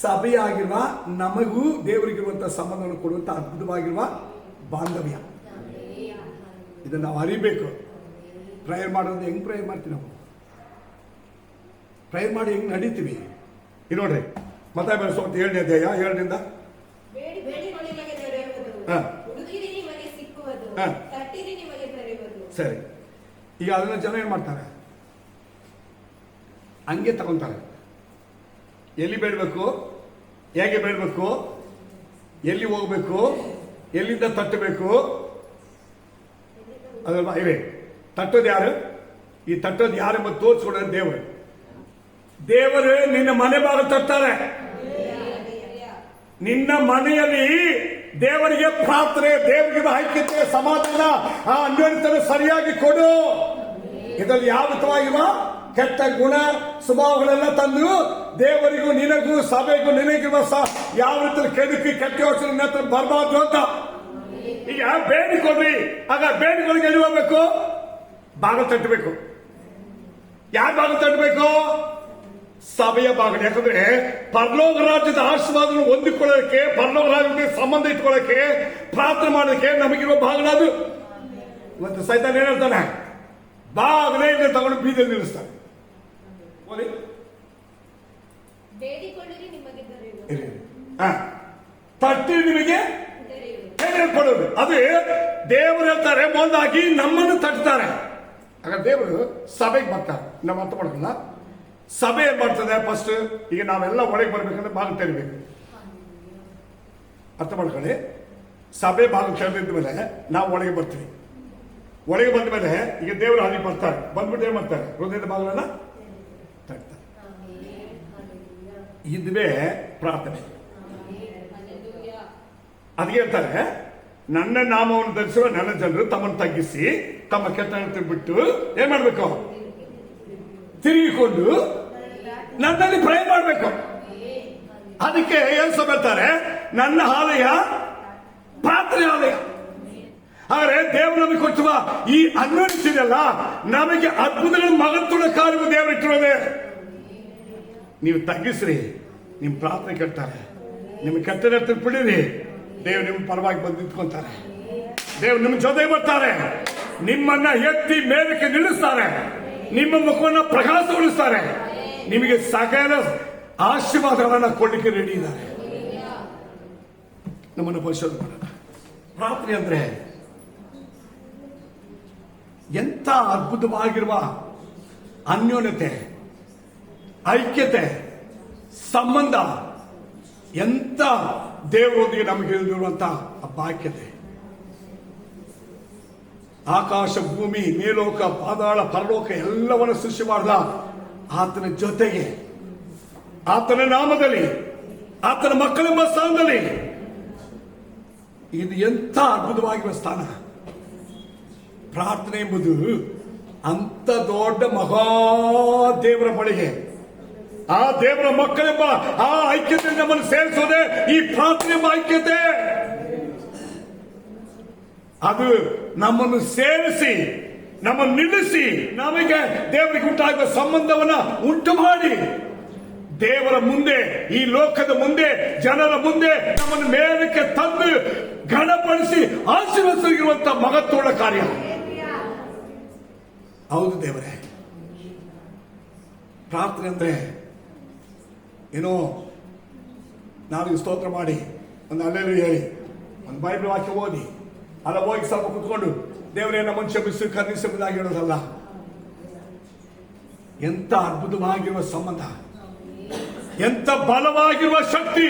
ಸಭೆಯಾಗಿರುವ ನಮಗೂ ದೇವರಿಗಿರುವಂತಹ ಸಂಬಂಧವನ್ನು ಕೊಡುವಂತ ಅದ್ಭುತವಾಗಿರುವ ಬಾಂಧವ್ಯ. ಇದನ್ನು ನಾವು ಅರಿಬೇಕು. ಪ್ರೇಯರ್ ಮಾಡೋದು ಹೆಂಗ್ ಪ್ರೇಯರ್ ಮಾಡ್ತೀವಿ ನಾವು? ಪ್ರೇಯರ್ ಮಾಡಿ ಹೆಂಗ್ ನಡೀತೀವಿ? ಇದು ನೋಡ್ರಿ. ಮತ್ತೆ ಬೆಳೆಸುವಂತ ಏಳನೇ ಅಧ್ಯಾಯ ಏಳರಿಂದ? ಹಾಂ. ಹಾ. ಸರಿ. ಈಗ ಅದನ್ನ ಜನ ಏನು ಮಾಡ್ತಾರೆ? ಹಂಗೆ ತಗೊಂತಾರೆ. ಎಲ್ಲಿ ಬೇಡಬೇಕು? ಹೇಗೆ ಬೇಡಬೇಕು? ಎಲ್ಲಿ ಹೋಗಬೇಕು? ಎಲ್ಲಿಂದ ತಟ್ಟಬೇಕು? ಅದಲ್ವಾ? ಇವೆ. ತಟ್ಟೋದು ಯಾರು? ಈ ತಟ್ಟೋದು ಯಾರು ಎಂಬ ತೋರಿಸ್ಕೊಡೋದು ದೇವರು. ದೇವರು ನಿನ್ನ ಮನೆ ಬಾರ ತರ್ತಾರೆ. ನಿನ್ನ ಮನೆಯಲ್ಲಿ ದೇವರಿಗೆ ಪ್ರಾರ್ಥನೆ, ದೇವರಿಗೆ ಐಕ್ಯತೆ, ಸಮಾಧಾನ, ಆ ಅನ್ಯೋನ್ಯತೆ ಸರಿಯಾಗಿ ಕೊಡು. ಇದರಲ್ಲಿ ಯಾವ ಕೆಟ್ಟ ಗುಣ, ಸ್ವಭಾವಗಳೆಲ್ಲ ತಂದು ದೇವರಿಗೂ ನಿನಗೂ, ಸಭೆಗೂ ನಿನಗಿರುವ ಯಾವ ರೀತಿ ಕೆಡುಕಿ, ಕೆಟ್ಟ ಯೋಚನೆ ಬರಬಾರ್ದು ಅಂತ. ಈಗ ಬೇಡಿಕೊಡ್ರಿ ಆಗ ಬೇಡಿಗಳಿಗೆ ಹೋಗ್ಬೇಕು? ಬಾಗಿಲು ತಟ್ಟಬೇಕು. ಯಾರು ಬಾಗಿಲು ತಟ್ಟಬೇಕು? ಸಭೆಯ ಬಾಗಿಲು ಯಾಕಂದ್ರೆ ಪರ್ಲೋಕ ರಾಜ್ಯದ ಆಶೀರ್ವಾದವನ್ನು ಹೊಂದಿಕೊಳ್ಳೋಕೆ ಪರ್ಲೋಕ ರಾಜ್ಯಕ್ಕೆ ಸಂಬಂಧ ಇಟ್ಕೊಳ್ಳೋಕೆ ಪ್ರಾರ್ಥನೆ ಮಾಡೋದಕ್ಕೆ ನಮಗಿರುವ ಬಾಗಿಲು ಅದು. ಮತ್ತೆ ಸೈತಾನ ಏನ್ ಹೇಳ್ತಾನೆ? ಭಾಗನೇ ಇದೆ ತಗೊಂಡು ಬೀದಿಯಲ್ಲಿ ನಿಲ್ಲಿಸ್ತಾನೆ. ತಟ್ಟಿ ನಿಮಗೆ ಕೊಡೋದು ಅದು ದೇವರು ಹೇಳ್ತಾರೆ ಮೊದಲಾಗಿ ನಮ್ಮನ್ನು ತಟ್ಟುತ್ತಾರೆ ಆಗ ದೇವರು ಸಭೆಗೆ ಬರ್ತಾರೆ. ನಾವು ಅರ್ಥ ಮಾಡ್ಕೊಳ್ಳ ಸಭೆ ಏನ್ ಮಾಡ್ತದೆ ಫಸ್ಟ್ ಈಗ ನಾವೆಲ್ಲ ಒಳಗೆ ಬರ್ಬೇಕಂದ್ರೆ ಬಾಗಿಲು ತೆರಿಬೇಕು ಅರ್ಥ ಮಾಡ್ಕೊಳ್ಳಿ. ಸಭೆ ಬಾಗಿಲು ತೆರೆದಿದ್ದ ಮೇಲೆ ನಾವು ಒಳಗೆ ಬರ್ತೀವಿ. ಒಳಗೆ ಬಂದ ಮೇಲೆ ಈಗ ದೇವರು ಅಲ್ಲಿ ಬರ್ತಾರೆ. ಬಂದ್ಬಿಟ್ಟು ಏನ್ ಮಾಡ್ತಾರೆ? ಹೃದಯದ ಬಾಗಿಲನ್ನ ತಟ್ತಾರೆ. ಇದುವೇ ಪ್ರಾರ್ಥನೆ. ಅದಕ್ಕೆ ಹೇಳ್ತಾರೆ, ನನ್ನ ನಾಮವನ್ನು ಧರಿಸುವ ನನ್ನ ಜನರು ತಮ್ಮನ್ನು ತಗ್ಗಿಸಿ, ತಮ್ಮ ಕೆಟ್ಟ ಬಿಟ್ಟು ಏನ್ ಮಾಡ್ಬೇಕು? ತಿರುಗಿಕೊಂಡು ನನ್ನಲ್ಲಿ ಪ್ರಯ ಮಾಡಬೇಕು. ಅದಕ್ಕೆ ಏನ್ ಸಮೇತಾರೆ ನನ್ನ ಆಲಯ, ಪ್ರಾರ್ಥನೆ ಆಲಯ. ಆದರೆ ದೇವರು ನಮಗೆ ಕೊಟ್ಟುವ ಈ ಅನ್ವಯಿಸಿದೆಲ್ಲ ನಮಗೆ ಅದ್ಭುತಗಳ ಮಗತ್ವದ ದೇವರು ಇಟ್ಟಿರೋದೆ. ನೀವು ತಗ್ಗಿಸ್ರಿ ನಿಮ್ ಪ್ರಾರ್ಥನೆ ಕೇಳ್ತಾರೆ. ನಿಮ್ ಕೆಟ್ಟ ಹತ್ರ ಬಿಡಿರಿ. ದೇವ್ ನಿಮ್ ಪರವಾಗಿ ಬಂದು ನಿಂತ್ಕೊಂತಾರೆ. ದೇವ್ ನಿಮ್ಮ ಜೊತೆ ಬರ್ತಾರೆ. ನಿಮ್ಮನ್ನ ಎತ್ತಿ ಮೇಲಕ್ಕೆ ನಿಲ್ಲಿಸ್ತಾರೆ. ನಿಮ್ಮ ಮುಖವನ್ನು ಪ್ರಕಾಶಗೊಳಿಸ್ತಾರೆ. ನಿಮಗೆ ಸಕಲ ಆಶೀರ್ವಾದಗಳನ್ನು ಕೊಡ್ಲಿಕ್ಕೆ ರೆಡಿ ಇದ್ದಾರೆ. ನಮ್ಮನ್ನು ಪರಿಶೋಧನೆ ಮಾಡೋಣ. ಪ್ರಾರ್ಥನೆ ಅಂದ್ರೆ ಎಂತ ಅದ್ಭುತವಾಗಿರುವ ಅನ್ಯೋನ್ಯತೆ, ಐಕ್ಯತೆ, ಸಂಬಂಧ ಎಂತ ದೇವರೊಂದಿಗೆ ನಮಗೆ ಇರುವಂತಹ ಬಾಕ್ಯತೆ ಆಕಾಶ, ಭೂಮಿ, ಮೇಲೋಕ ಪಾದಾಳ ಪರಲೋಕ ಎಲ್ಲವನ್ನ ಸೃಷ್ಟಿ ಮಾಡಿದ ಆತನ ಜೊತೆಗೆ. ಆತನ ನಾಮದಲ್ಲಿ, ಆತನ ಮಕ್ಕಳೆಂಬ ಸ್ಥಾನದಲ್ಲಿ. ಇದು ಎಂಥ ಅದ್ಭುತವಾಗಿರುವ ಸ್ಥಾನ. ಪ್ರಾರ್ಥನೆ ಎಂಬುದು ಅಂತ ದೊಡ್ಡ ಮಹಾ ದೇವರ ಬಳಿಗೆ. ಆ ದೇವರ ಮಕ್ಕಳೆಂಬ ಆ ಐಕ್ಯತೆ ನಮ್ಮನ್ನು ಸೇರಿಸೋದೆ ಈ ಪ್ರಾರ್ಥನೆ ಎಂಬ ಐಕ್ಯತೆ. ಅದು ನಮ್ಮನ್ನು ಸೇರಿಸಿ, ನಮ್ಮನ್ನು ನಿಲ್ಲಿಸಿ, ನಮಗೆ ದೇವರಿಗೆ ಉಂಟಾಗುವ ಸಂಬಂಧವನ್ನ ಉಂಟು ಮಾಡಿ ದೇವರ ಮುಂದೆ, ಈ ಲೋಕದ ಮುಂದೆ, ಜನರ ಮುಂದೆ ನಮ್ಮನ್ನು ಮೇಲಕ್ಕೆ ತಂದು ಘನಪಡಿಸಿ ಆಶೀರ್ವದಿಸಿರುವಂತಹ ಮಹತ್ವದ ಕಾರ್ಯ. ಹೌದು ದೇವರೇ. ಪ್ರಾರ್ಥನೆ ಅಂದ್ರೆ ಏನೋ ನಾವು ಸ್ತೋತ್ರ ಮಾಡಿ, ಒಂದು ಅಲ್ಲೆಲ್ಲೂ ಹೇಳಿ, ಒಂದು ಬೈಬಲ್ ವಾಕ್ಯ ಓದಿ. ಅಲ್ಲ, ಹೋಗಿ ಸ್ವಲ್ಪ ಕುತ್ಕೊಂಡು ದೇವರೇನ ಮನುಷ್ಯ ಬಿಸಿ ಕರ್ಣಿಸಬಹುದಾಗಿ ಹೇಳೋದಲ್ಲ. ಎಂತ ಅದ್ಭುತವಾಗಿರುವ ಸಂಬಂಧ. ಎಂತ ಬಲವಾಗಿರುವ ಶಕ್ತಿ.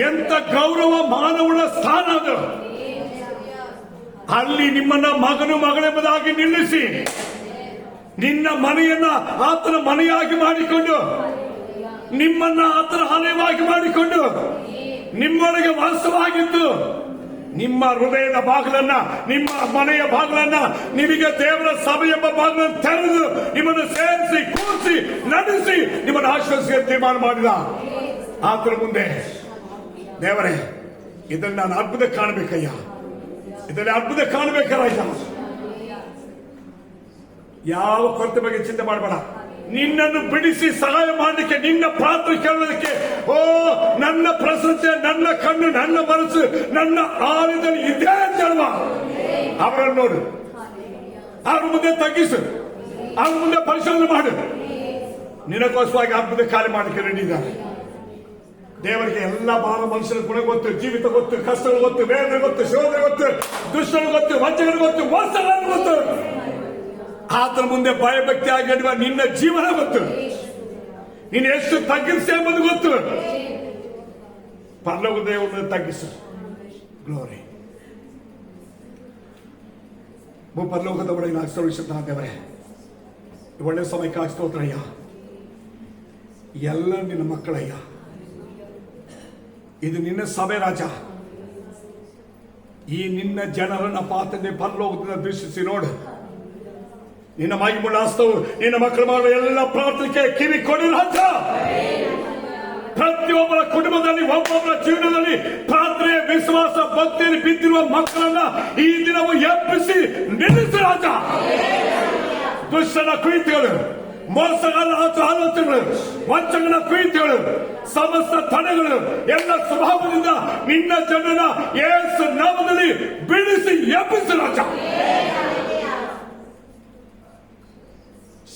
ಎಂತ ಗೌರವ, ಮಾನವನ ಸ್ಥಾನ ಅದು. ಅಲ್ಲಿ ನಿಮ್ಮನ್ನ ಮಗನು ಮಗಳೆಂಬುದಾಗಿ ನಿಲ್ಲಿಸಿ, ನಿನ್ನ ಮನೆಯನ್ನ ಆತನ ಮನೆಯಾಗಿ ಮಾಡಿಕೊಂಡು, ನಿಮ್ಮನ್ನ ಆತನ ಆಲಯವಾಗಿ ಮಾಡಿಕೊಂಡು, ನಿಮ್ಮೊಳಗೆ ವಾಸವಾಗಿದ್ದು ನಿಮ್ಮ ಹೃದಯದ ಬಾಗಿಲನ್ನ, ನಿಮ್ಮ ಮನೆಯ ಬಾಗಿಲನ್ನ, ನಿಮಗೆ ದೇವರ ಸಭೆ ಎಂಬ ಬಾಗಿಲನ್ನು ತೆರೆದು ನಿಮ್ಮನ್ನು ಸೇರಿಸಿ, ಕೂರಿಸಿ, ನಡೆಸಿ, ನಿಮ್ಮನ್ನು ಆಶ್ವಸಿಗೆ ತೀರ್ಮಾನ ಮಾಡಿದ. ಆತನ ಮುಂದೆ, ದೇವರೇ, ಇದನ್ನು ನಾನು ಅದ್ಭುತ ಕಾಣಬೇಕಯ್ಯ. ಇದರಲ್ಲಿ ಅದ್ಭುತ ಕಾಣಬೇಕಲ್ಲ ಯಾವ ಕೊರತೆ ಬಗ್ಗೆ ಚಿಂತೆ ಮಾಡಬೇಡ. ನಿನ್ನನ್ನು ಬಿಡಿಸಿ ಸಹಾಯ ಮಾಡಲಿಕ್ಕೆ, ನಿನ್ನ ಪಾತ್ರ ಕೇಳೋದಕ್ಕೆ, ಓ, ನನ್ನ ಪ್ರಶಂಸೆ ನನ್ನ ಕಣ್ಣು, ನನ್ನ ಮನಸ್ಸು, ನನ್ನ ಆಲಯದಲ್ಲಿ ಅಂತ ಹೇಳುವ ಅವರನ್ನು ನೋಡು. ಅವ್ರ ಮುಂದೆ ತಗ್ಗಿಸು. ಅವ್ರ ಮುಂದೆ ಪರಿಶೋಧನೆ ಮಾಡು. ನಿನಗೋಸ್ವಾಗಿ ಅವ್ರ ಮುಂದೆ ಕಾರ್ಯ ಮಾಡಲಿಕ್ಕೆ ರೆಡಿ ಇದ್ದಾರೆ. ದೇವರಿಗೆ ಎಲ್ಲ ಬಹಳ ಮನುಷ್ಯನ ಗುಣ ಗೊತ್ತು, ಜೀವಿತ ಗೊತ್ತು, ಕಷ್ಟಗಳು ಗೊತ್ತು ವೇದನೆ ಗೊತ್ತು, ಶೋಧನೆ ಗೊತ್ತು ದುಷ್ಟಗಳು ಗೊತ್ತು ವಂಚಗಳು ಗೊತ್ತು ಮೋಸಗಳನ್ನು ಗೊತ್ತು. ಆತನ ಮುಂದೆ ಭಯಭಕ್ತಿ ಆಗಿರುವ ನಿನ್ನ ಜೀವನ ಗೊತ್ತು. ನೀನು ಎಷ್ಟು ತಗ್ಗಿಸ್ತೇ ಎಂಬುದು ಗೊತ್ತು. ಪರಲೋಕ ದೇವರನ್ನು ತಗ್ಗಿಸು. ಗ್ಲೋರಿ ಪರಲೋಕದ ಒಳಗೆ ನಾವು ದೇವರೇ ಒಳ್ಳೆ ಸಮಯಕ್ಕೆ ಸ್ತೋತ್ರಯ್ಯ ಎಲ್ಲ ನಿನ್ನ ಮಕ್ಕಳಯ್ಯ. ಇದು ನಿನ್ನ ಸಭೆ ರಾಜ. ಈ ನಿನ್ನ ಜನರನ್ನ ಪಾತನೆ ಪರಲೋಕದಿಂದ ದೃಷ್ಟಿಸಿ ನೋಡು. ನಿನ್ನ ಮೈಮುಳ್ಳ ಹಸ್ತವು ನಿನ್ನ ಮಕ್ಕಳು ಮಾಡುವ ಎಲ್ಲ ಪ್ರಾರ್ಥನೆಗೆ ಕಿವಿ ಕೊಡಿ ರಾಜ ಪ್ರತಿಯೊಬ್ಬರ ಕುಟುಂಬದಲ್ಲಿ, ಒಬ್ಬೊಬ್ಬರ ಜೀವನದಲ್ಲಿ ಪ್ರಾರ್ಥನೆ ವಿಶ್ವಾಸ, ಭಕ್ತಿಯಲ್ಲಿ ಬಿದ್ದಿರುವ ಮಕ್ಕಳನ್ನ ಈ ದಿನವು ಎಪ್ಪಿಸಿ ನಿಲ್ಲಿಸಿ ರಾಜ. ದುಷ್ಟನ ಕುಯಿತುಗಳು ಮೋಸಗಳ ಆಲೋಚನೆಗಳು, ವಂಚಕನ ಕುಯಿತುಗಳು ಸಮಸ್ತ ತಡೆಗಳು, ಎಲ್ಲ ಸ್ವಭಾವದಿಂದ ನಿನ್ನ ಜನನ ಏಸು ನಾಮದಲ್ಲಿ ಬಿಡಿಸಿ ಎಬ್ಬಿಸಿ ರಾಜ.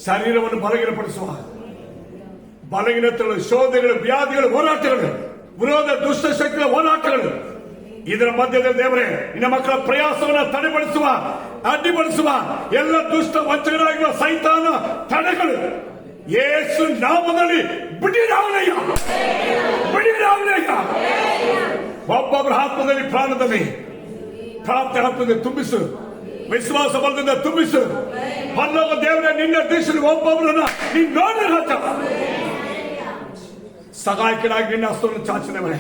ಶರೀರವನ್ನು ಬಲಗಿನಪಡಿಸುವ ಬಲಹೀನತೆಗಳು ಶೋಧೆಗಳು ವ್ಯಾಧಿಗಳು ಹೋರಾಟಗಳು ವಿರೋಧ ದುಷ್ಟ ಶಕ್ತಿಗಳ ಹೋರಾಟಗಳು ಇದರ ಮಧ್ಯದಲ್ಲಿ ದೇವರೇ ನಿನ್ನ ಮಕ್ಕಳ ಪ್ರಯಾಸವನ್ನ ತಡೆಪಡಿಸುವ ಅಡ್ಡಿಪಡಿಸುವ ಎಲ್ಲ ದುಷ್ಟ ವಂಚಕರಾಗಿರುವ ಸೈತಾನ ತಡೆಗಳು ಯೇಸು ನಾಮದಲ್ಲಿ ಬಿಡಿರಾವಣಯ್ಯ ಬಿಡಿರಾವಣಯ್ಯ ಒಬ್ಬೊಬ್ಬರ ಆತ್ಮದಲ್ಲಿ ಪ್ರಾಣದಲ್ಲಿ ಪ್ರಾಪ್ತಿ ಆತ್ಮದಲ್ಲಿ ತುಂಬಿಸು ವಿಶ್ವಾಸ ಬಲದಿಂದ ತುಂಬಿಸು ಪಲ್ಲವ ದೇವರ ನಿನ್ನ ದೇಶದಲ್ಲಿ ಒಬ್ಬೊಬ್ಬರನ್ನ ನೀನ್ ನೋಡಿ ರಾಜ ಸಹಾಯಕನಾಗಿ ನಿನ್ನ ಹಸ್ತವನ್ನು ಚಾಚಿದವರೇ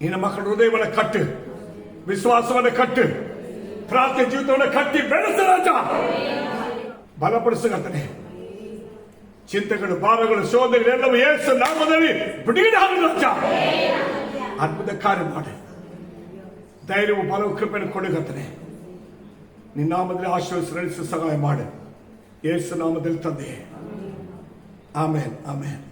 ನಿನ್ನ ಮಕ್ಕಳ ಹೃದಯವನ್ನು ಕಟ್ಟು ವಿಶ್ವಾಸವನ್ನು ಕಟ್ಟು ಪ್ರಾರ್ಥನೆ ಜೀವಿತವನ್ನು ಕಟ್ಟಿ ಬೆಳೆಸ ರಾಜ ಬಲಪಡಿಸಕತ್ತನೆ ಚಿಂತೆಗಳು ಭಾರಗಳು ಶೋಧನೆಗಳು ಎಲ್ಲವೂ ಏಸು ನಾಮದಲ್ಲಿ ಬಿಡುಗಡೆ ಆಗಲಿ ರಾಜ ಅದ್ಭುತ ಕಾರ್ಯ ಮಾಡಿ ಧೈರ್ಯವು ಬಲವು ಕೃಪೆಯನ್ನು ಕೊಡುಗತ್ತನೆ ನಿನ್ನ ನಾಮದಲ್ಲಿ ಆಶೀರ್ವದಿಸಿ ನಡೆಸಿ ಸಹಾಯ ಮಾಡು ಏಸು ನಾಮದಲ್ಲಿ ತಂದೆ ಆಮೇನ್ ಆಮೇನ್